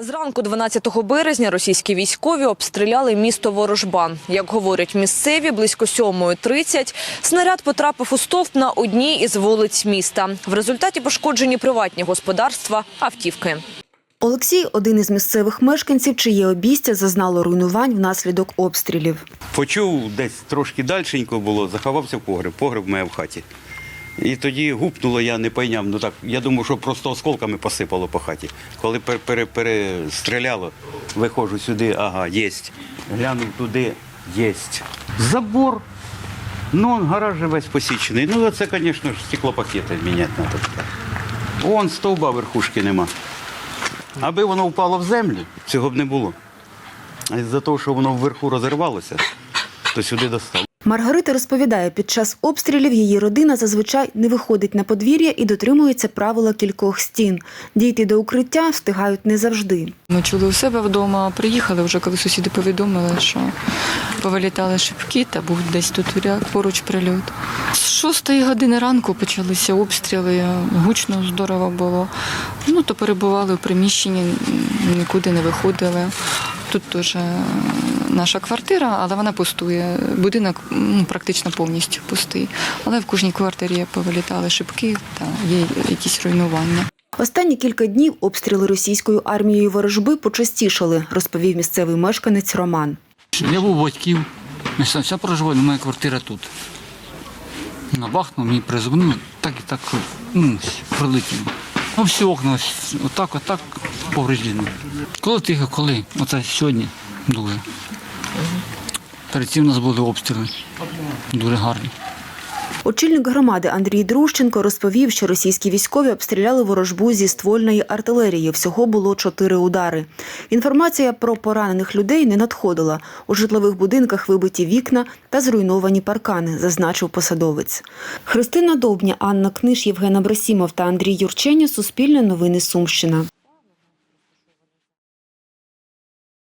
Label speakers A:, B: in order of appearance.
A: Зранку 12 березня російські військові обстріляли місто Ворожба. Як говорять місцеві, близько 7.30 снаряд потрапив у стовп на одній із вулиць міста. В результаті пошкоджені приватні господарства, автівки.
B: Олексій один із місцевих мешканців, чиє обійстя зазнало руйнувань внаслідок обстрілів.
C: Почув десь трошки дальшенько було, заховався в погреб. Погреб в мене в хаті. І тоді гупнуло, я не пойняв. Ну так, я думав, що просто осколками посипало по хаті. Коли пере- пере- перестріляло, виходжу сюди, ага, єсть. Глянув туди, єсть. Забор. Ну, он гараж весь посічений. Ну, це, звісно стеклопакети міняти треба. Вон стовба верхушки нема. Аби воно впало в землю, цього б не було. А з-за того, що воно вверху розірвалося, то сюди достало.
B: Маргарита розповідає, під час обстрілів її родина зазвичай не виходить на подвір'я і дотримується правила кількох стін. Дійти до укриття встигають не завжди.
D: Ми чули у себе вдома, приїхали вже, коли сусіди повідомили, що повилітали шибки та був десь тут поруч прильот. З шостої години ранку почалися обстріли, гучно здорово було. Ну, то перебували в приміщенні, нікуди не виходили. Тут теж е, наша квартира, але вона пустує. Будинок ну, практично повністю пустий. Але в кожній квартирі повилітали шибки та є якісь руйнування.
B: Останні кілька днів обстріли російською армією ворожби почастішали, розповів місцевий мешканець Роман.
E: Я був батьків, ми сам вся проживаю, моя квартира тут. На бахнув, мені призвонили, так і так ну, прилетіло. Ну, всі окна отак, отак повреждені. Коли тихо, коли? Оце сьогодні дуже. Перед цим у нас були обстріли. Дуже гарні.
B: Очільник громади Андрій Друщенко розповів, що російські військові обстріляли ворожбу зі ствольної артилерії. Всього було чотири удари. Інформація про поранених людей не надходила. У житлових будинках вибиті вікна та зруйновані паркани, зазначив посадовець. Христина Довбня, Анна Книж, Євген Абрасімов та Андрій Юрченя. Суспільне новини Сумщина.